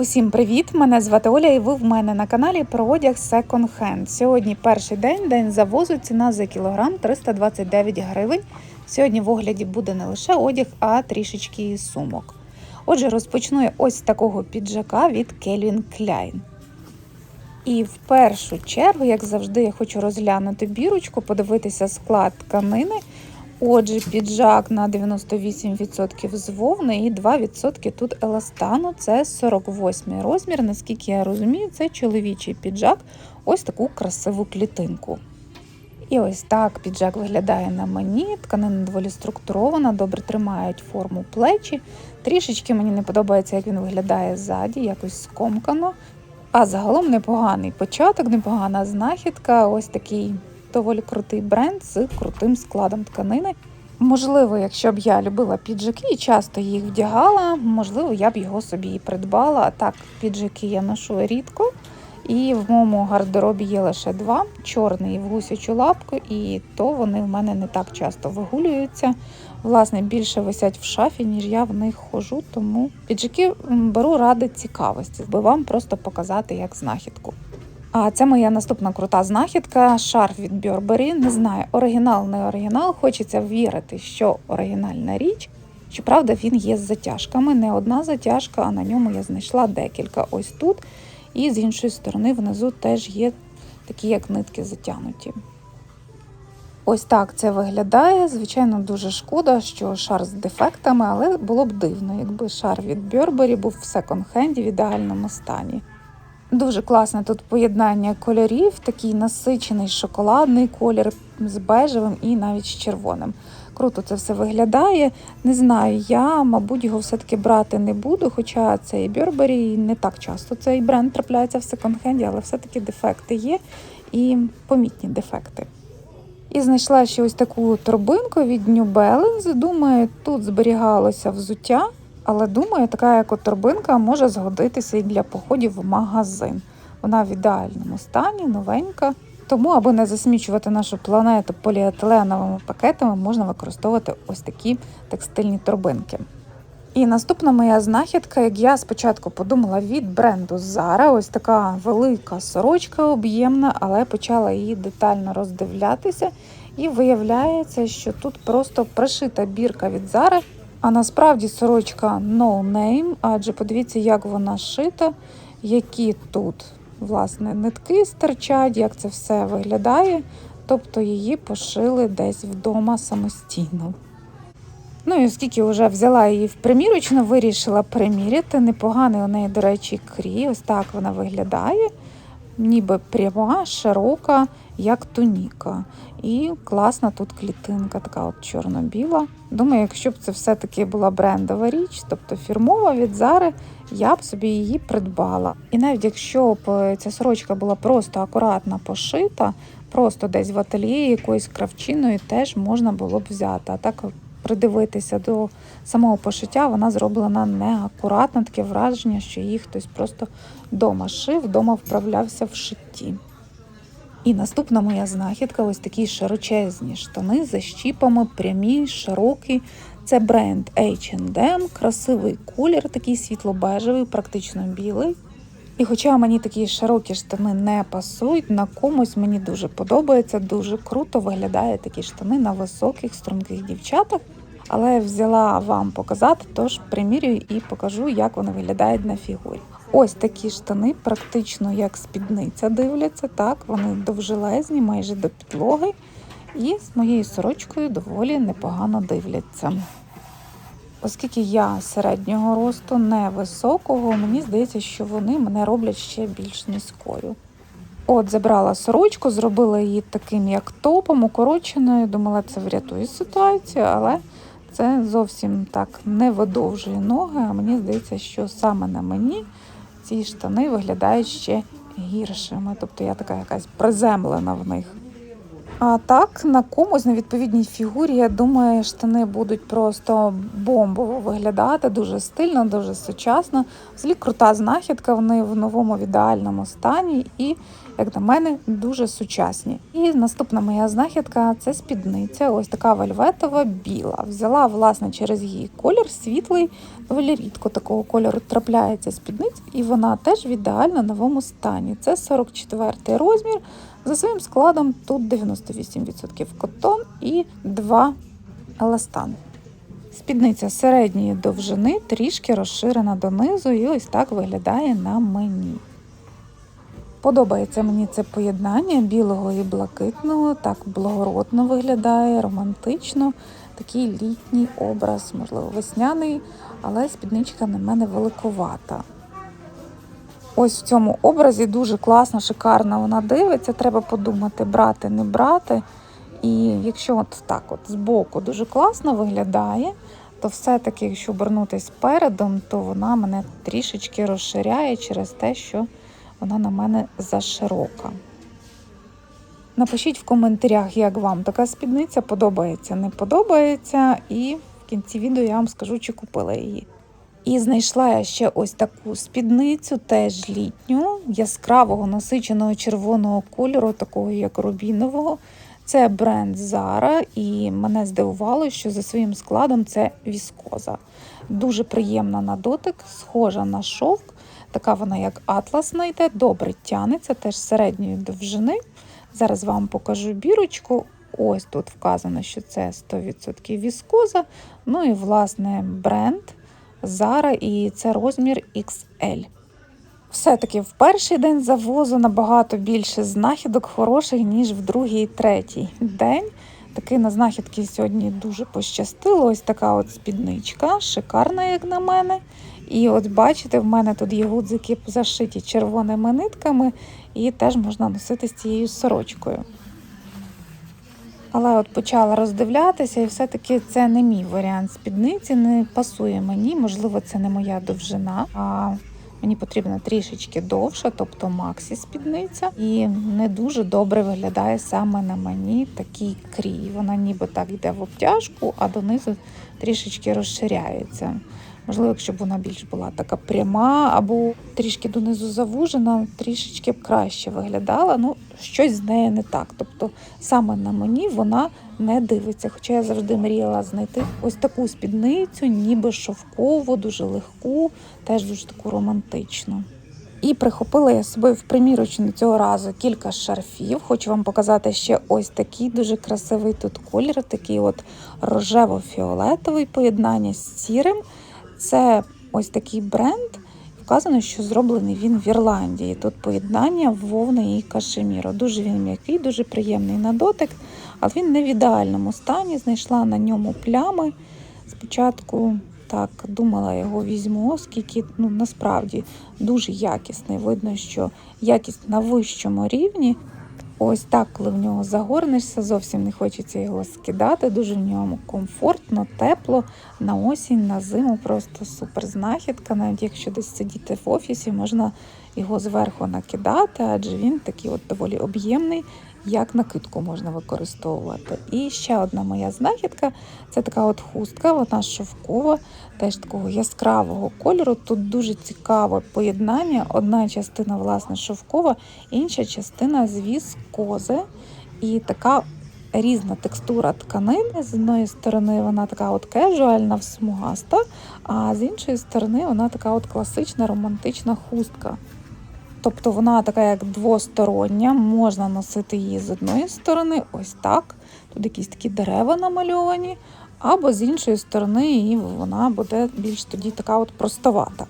Усім привіт! Мене звати Оля, і ви в мене на каналі про одяг Second Hand. Сьогодні перший день, день завозу, ціна за кілограм 329 гривень. Сьогодні в огляді буде не лише одяг, а трішечки сумок. Отже, розпочну я ось такого піджака від Calvin Klein. І в першу чергу, як завжди, я хочу розглянути бірочку, подивитися склад тканини. Отже, піджак на 98% з вовни і 2% тут еластану. Це 48 розмір. Наскільки я розумію, це чоловічий піджак, ось таку красиву клітинку. І ось так піджак виглядає на мені. Тканина доволі структурована, добре тримають форму плечі. Трішечки мені не подобається, як він виглядає ззаді, якось скомкано. А загалом непоганий початок, непогана знахідка. Ось такий доволі крутий бренд з крутим складом тканини. Можливо, якщо б я любила піджаки і часто їх вдягала, можливо, я б його собі і придбала. А так, піджаки я ношу рідко. І в моєму гардеробі є лише два: чорний в гусячу лапку, і то вони в мене не так часто вигулюються. Власне, більше висять в шафі, ніж я в них хожу, тому піджаки беру ради цікавості, би вам просто показати як знахідку. А це моя наступна крута знахідка шарф від Burberry. Не знаю, оригінал, не оригінал. Хочеться вірити, що оригінальна річ. Щоправда, він є з затяжками. Не одна затяжка, а на ньому я знайшла декілька ось тут. І з іншої сторони, внизу теж є такі, як нитки затягнуті. Ось так це виглядає. Звичайно, дуже шкода, що шар з дефектами, але було б дивно, якби шар від Burberry був в секонд-хенді в ідеальному стані. Дуже класне тут поєднання кольорів, такий насичений шоколадний колір з бежевим і навіть з червоним. Круто це все виглядає. Не знаю, я, мабуть, його все-таки брати не буду, хоча цей Burberry не так часто цей бренд трапляється в секонд-хенді, але все-таки дефекти є і помітні дефекти. І знайшла ще ось таку торбинку від New Balance. Думаю, тут зберігалося взуття. Але думаю, така як торбинка може згодитися і для походів в магазин. Вона в ідеальному стані, новенька. Тому, аби не засмічувати нашу планету поліетиленовими пакетами, можна використовувати ось такі текстильні торбинки. І наступна моя знахідка, як я спочатку подумала від бренду Zara, ось така велика сорочка об'ємна, але почала її детально роздивлятися. І виявляється, що тут просто пришита бірка від Zara, а насправді сорочка no name, адже подивіться, як вона шита, які тут власне нитки стирчать, як це все виглядає. Тобто її пошили десь вдома самостійно. Ну і оскільки вже взяла її в примірочну, вирішила приміряти. Непоганий у неї, до речі, крій. Ось так вона виглядає, ніби пряма, широка, як туніка. І класна тут клітинка, така от чорно-біла. Думаю, якщо б це все-таки була брендова річ, тобто фірмова від Зари, я б собі її придбала. І навіть якщо б ця сорочка була просто акуратно пошита, просто десь в ательє якоюсь кравчиною, теж можна було б взяти. А так придивитися до самого пошиття, вона зроблена неакуратно, таке враження, що її хтось просто вдома шив, вдома вправлявся в шитті. І наступна моя знахідка ось такі широчезні штани за щіпами, прямі, широкі. Це бренд H&M, красивий колір, такий світло-бежевий, практично білий. І хоча мені такі широкі штани не пасують, на комусь мені дуже подобається, дуже круто виглядає такі штани на високих, струнких дівчатах. Але взяла вам показати, тож примірюю і покажу, як вони виглядають на фігурі. Ось такі штани, практично як спідниця дивляться. Так, вони довжелезні, майже до підлоги. І з моєю сорочкою доволі непогано дивляться. Оскільки я середнього росту, невисокого, мені здається, що вони мене роблять ще більш низькою. От, забрала сорочку, зробила її таким, як топом, укороченою. Думала, це врятує ситуацію, але це зовсім так не видовжує ноги. А мені здається, що саме на мені ці штани виглядають ще гіршими. Тобто я така якась приземлена в них. А так, на комусь на відповідній фігурі, я думаю, штани будуть просто бомбово виглядати, дуже стильно, дуже сучасно. Взагалі крута знахідка, вони в новому в ідеальному стані і, як на мене, дуже сучасні. І наступна моя знахідка це спідниця, ось така вельветова біла. Взяла, власне, через її колір світлий, доволі рідко такого кольору трапляється спідниць, і вона теж в ідеально новому стані. Це 44 розмір. За своїм складом тут 98% котон і 2 еластан. Спідниця середньої довжини, трішки розширена донизу, і ось так виглядає на мені. Подобається мені це поєднання білого і блакитного, так благородно виглядає, романтично, такий літній образ, можливо, весняний, але спідничка на мене великовата. Ось в цьому образі дуже класно, шикарно вона дивиться. Треба подумати, брати, не брати. І якщо от так от збоку дуже класно виглядає, то все-таки, якщо обернутися передом, то вона мене трішечки розширяє через те, що вона на мене заширока. Напишіть в коментарях, як вам така спідниця подобається, не подобається, і в кінці відео я вам скажу, чи купила її. І знайшла я ще ось таку спідницю, теж літню, яскравого насиченого червоного кольору, такого як рубінового. Це бренд Zara, і мене здивувало, що за своїм складом це віскоза. Дуже приємна на дотик, схожа на шовк. Така вона, як атласна йде, добре тянеться, теж середньої довжини. Зараз вам покажу бірочку. Ось тут вказано, що це 100% віскоза. Ну і, власне, бренд. Zara і це розмір XL. Все-таки в перший день завозу набагато більше знахідок хороших, ніж в другий і третій день. Таки на знахідки сьогодні дуже пощастило. Ось така от спідничка, шикарна, як на мене. І от бачите, в мене тут є гудзики зашиті червоними нитками, і теж можна носити з цією сорочкою. Але от почала роздивлятися, і все-таки це не мій варіант спідниці, не пасує мені. Можливо, це не моя довжина. А мені потрібна трішечки довша, тобто максі спідниця. І не дуже добре виглядає саме на мені такий крій. Вона ніби так йде в обтяжку, а донизу трішечки розширяється. Можливо, якщо б вона більш була така пряма або трішки донизу завужена, трішечки б краще виглядала. Ну, щось з нею не так. Тобто саме на мені вона не дивиться. Хоча я завжди мріяла знайти ось таку спідницю, ніби шовкову, дуже легку, теж дуже таку романтичну. І прихопила я собі в примірочну цього разу кілька шарфів. Хочу вам показати ще ось такий дуже красивий тут колір, такий от рожево-фіолетовий поєднання з сірим. Це ось такий бренд. Вказано, що зроблений він в Ірландії. Тут поєднання вовни і кашеміру. Дуже він м'який, дуже приємний на дотик, але він не в ідеальному стані. Знайшла на ньому плями. Спочатку так думала, його візьму, оскільки ну, насправді дуже якісний. Видно, що якість на вищому рівні. Ось так, коли в нього загорнешся, зовсім не хочеться його скидати. Дуже в ньому комфортно, тепло. На осінь, на зиму просто супер знахідка. Навіть якщо десь сидіти в офісі, можна його зверху накидати, адже він такий от доволі об'ємний, як накидку можна використовувати. І ще одна моя знахідка це така от хустка, вона шовкова, теж такого яскравого кольору. Тут дуже цікаве поєднання. Одна частина, власне, шовкова, інша частина з віскози. І така різна текстура тканини. З одної сторони, вона така от кежуальна, смугаста, а з іншої сторони, вона така от класична романтична хустка. Тобто вона така як двостороння, можна носити її з одної сторони, ось так. Тут якісь такі дерева намальовані, або з іншої сторони, і вона буде більш тоді така от простовата.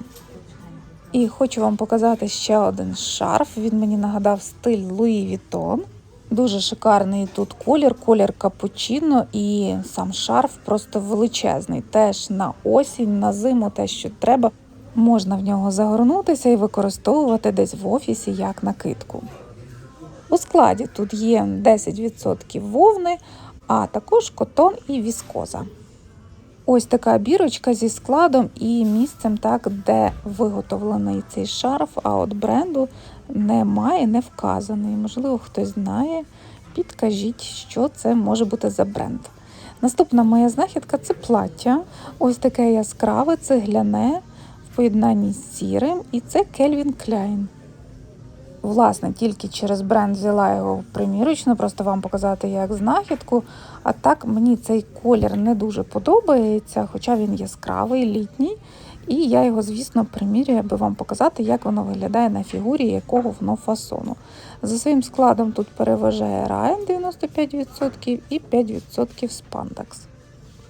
І хочу вам показати ще один шарф. Він мені нагадав стиль Луї Вітон. Дуже шикарний тут колір, колір капучино, і сам шарф просто величезний. Теж на осінь, на зиму, те, що треба. Можна в нього загорнутися і використовувати десь в офісі як накидку. У складі тут є 10% вовни, а також котон і віскоза. Ось така бірочка зі складом і місцем, так, де виготовлений цей шарф, а от бренду немає, не вказаний. Можливо, хтось знає. підкажіть, що це може бути за бренд. Наступна моя знахідка це плаття. Ось таке яскраве, цегляне поєднанні з сірим, і це Calvin Klein. Власне, тільки через бренд взяла його примірочно, просто вам показати як знахідку. А так мені цей колір не дуже подобається, хоча він яскравий, літній. І я його, звісно, примірюю, аби вам показати, як воно виглядає на фігурі, якого воно фасону. За своїм складом тут переважає Ryan 95% і 5% спандекс.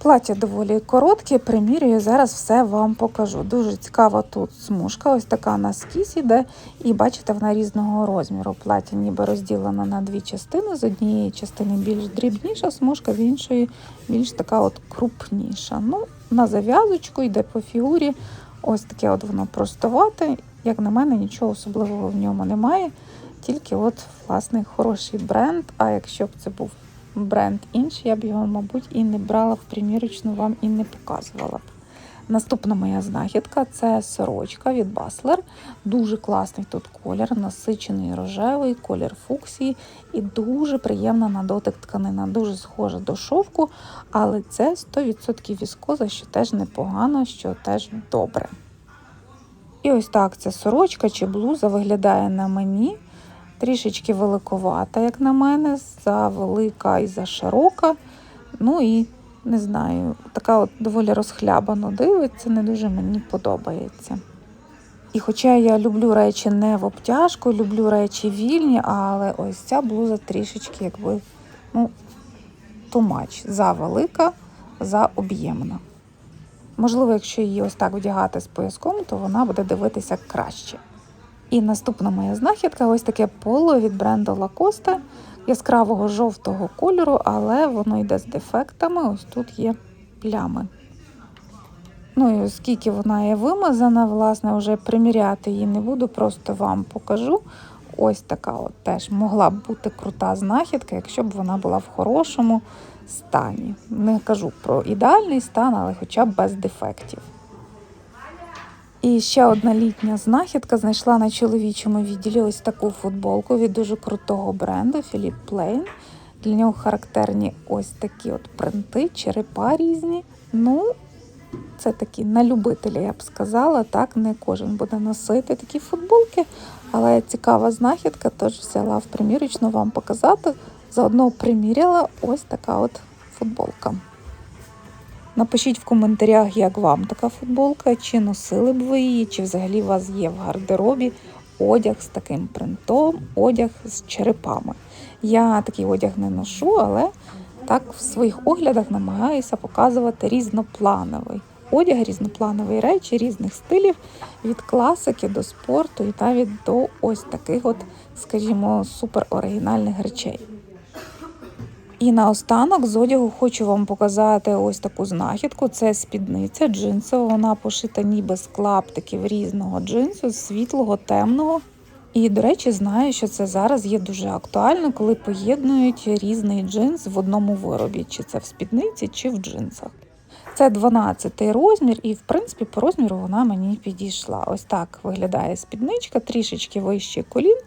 Плаття доволі коротке, примірюю, зараз все вам покажу. Дуже цікава тут смужка, ось така на скіс іде, і бачите, вона різного розміру. Плаття ніби розділена на дві частини. З однієї частини більш дрібніша смужка, з іншої більш така от крупніша. Ну, На зав'язочку йде по фігурі. Ось таке от воно простовате. Як на мене, нічого особливого в ньому немає. Тільки от, власне, хороший бренд. А якщо б це був бренд інший, я б його, мабуть, і не брала в примірочну, вам і не показувала б. Наступна моя знахідка це сорочка від Баслер. Дуже класний тут колір, насичений рожевий, колір фуксії і дуже приємна на дотик тканина, дуже схожа до шовку, але це 100% віскоза, що теж непогано, що теж добре. І ось так ця сорочка чи блуза виглядає на мені. Трішечки великовата, як на мене, за велика і за широка. Ну і не знаю, така от доволі розхлябано дивиться, не дуже мені подобається. І хоча я люблю речі не в обтяжку, люблю речі вільні, але ось ця блуза трішечки, якби, ну, тумач, за велика, за об'ємна. Можливо, якщо її ось так вдягати з пояском, то вона буде дивитися краще. І наступна моя знахідка ось таке поло від бренду Lacoste яскравого жовтого кольору, але воно йде з дефектами. Ось тут є плями. Ну і оскільки вона є вимазана, власне, вже приміряти її не буду, просто вам покажу. Ось така от теж могла б бути крута знахідка, якщо б вона була в хорошому стані. Не кажу про ідеальний стан, але хоча б без дефектів. І ще одна літня знахідка знайшла на чоловічому відділі ось таку футболку від дуже крутого бренду Philip Plain. Для нього характерні ось такі от принти, черепа різні. Ну, це такі на любителя, я б сказала. Так, не кожен буде носити такі футболки, але цікава знахідка, тож взяла в примірочну вам показати. Заодно приміряла ось така от футболка. Напишіть в коментарях, як вам така футболка, чи носили б ви її, чи взагалі у вас є в гардеробі одяг з таким принтом, одяг з черепами. Я такий одяг не ношу, але так в своїх оглядах намагаюся показувати різноплановий одяг, різнопланові речі, різних стилів від класики до спорту і навіть до ось таких, от, скажімо, супероригінальних речей. І наостанок з одягу хочу вам показати ось таку знахідку. Це спідниця джинсова. Вона пошита ніби з клаптиків різного джинсу, світлого, темного. І, до речі, знаю, що це зараз є дуже актуально, коли поєднують різний джинс в одному виробі, чи це в спідниці, чи в джинсах. Це 12 розмір, і, в принципі, по розміру вона мені підійшла. Ось так виглядає спідничка, трішечки вище колін,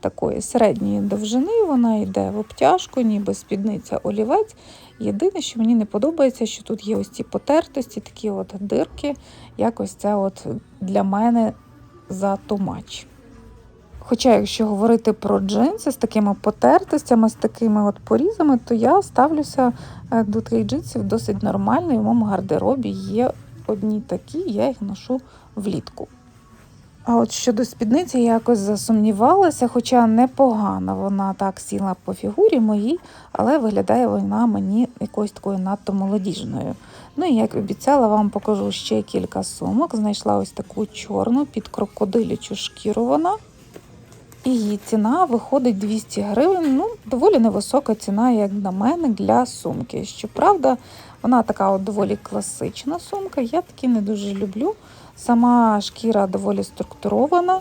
такої середньої довжини. Вона йде в обтяжку, ніби спідниця олівець. Єдине, що мені не подобається, що тут є ось ці потертості, такі от дирки. Якось це от для мене за тумач. Хоча, якщо говорити про джинси з такими потертостями, з такими от порізами, то я ставлюся е, до таких джинсів досить нормально. І в моєму гардеробі є одні такі, я їх ношу влітку. А от щодо спідниці я якось засумнівалася, хоча непогано вона так сіла по фігурі моїй, але виглядає вона мені якоюсь такою надто молодіжною. Ну і як обіцяла, вам покажу ще кілька сумок. Знайшла ось таку чорну під крокодилячу шкіру вона. І її ціна виходить 200 гривень. Ну, доволі невисока ціна, як на мене, для сумки. Щоправда, вона така от доволі класична сумка. Я такі не дуже люблю. Сама шкіра доволі структурована,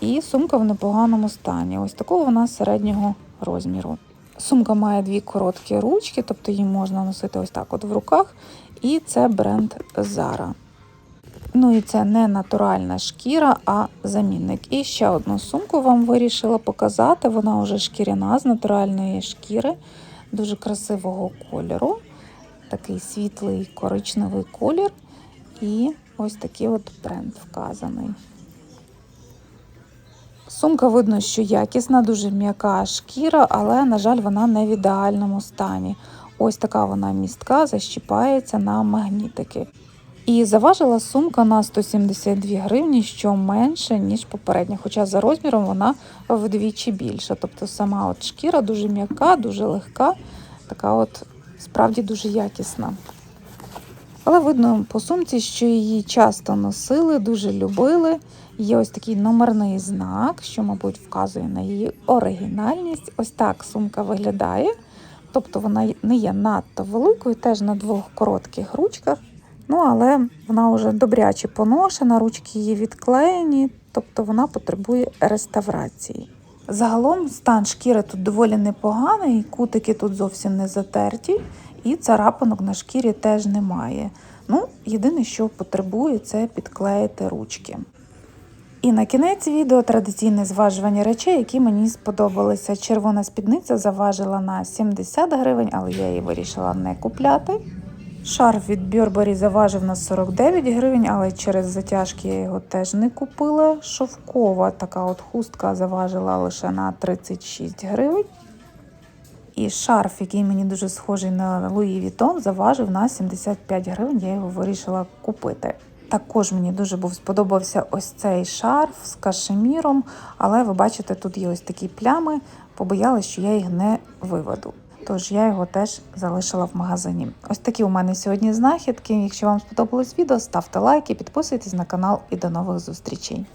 і сумка в непоганому стані. Ось такого вона середнього розміру. Сумка має дві короткі ручки, тобто її можна носити ось так от в руках. І це бренд Zara. Ну і це не натуральна шкіра, а замінник. І ще одну сумку вам вирішила показати. Вона вже шкіряна з натуральної шкіри, дуже красивого кольору. Такий світлий коричневий колір. І ось такий от бренд вказаний. Сумка видно, що якісна, дуже м'яка шкіра, але, на жаль, вона не в ідеальному стані. Ось така вона містка, защіпається на магнітики. І заважила сумка на 172 гривні, що менше, ніж попередня. Хоча за розміром вона вдвічі більша. Тобто сама от шкіра дуже м'яка, дуже легка, така от справді дуже якісна. Але видно по сумці, що її часто носили, дуже любили. Є ось такий номерний знак, що, мабуть, вказує на її оригінальність. Ось так сумка виглядає. Тобто вона не є надто великою, теж на двох коротких ручках. Ну, але вона вже добряче поношена, ручки її відклеєні, тобто вона потребує реставрації. Загалом стан шкіри тут доволі непоганий, кутики тут зовсім не затерті, і царапинок на шкірі теж немає. Ну, єдине, що потребує, це підклеїти ручки. І на кінець відео традиційне зважування речей, які мені сподобалися. Червона спідниця заважила на 70 гривень, але я її вирішила не купляти. Шарф від Burberry заважив на 49 гривень, але через затяжки я його теж не купила. Шовкова така от хустка заважила лише на 36 гривень. І шарф, який мені дуже схожий на Луї Вітон, заважив на 75 гривень. Я його вирішила купити. Також мені дуже був сподобався ось цей шарф з кашеміром, але ви бачите, тут є ось такі плями. Побоялась, що я їх не виведу. Тож я його теж залишила в магазині. Ось такі у мене сьогодні знахідки. Якщо вам сподобалось відео, ставте лайки, підписуйтесь на канал і до нових зустрічей.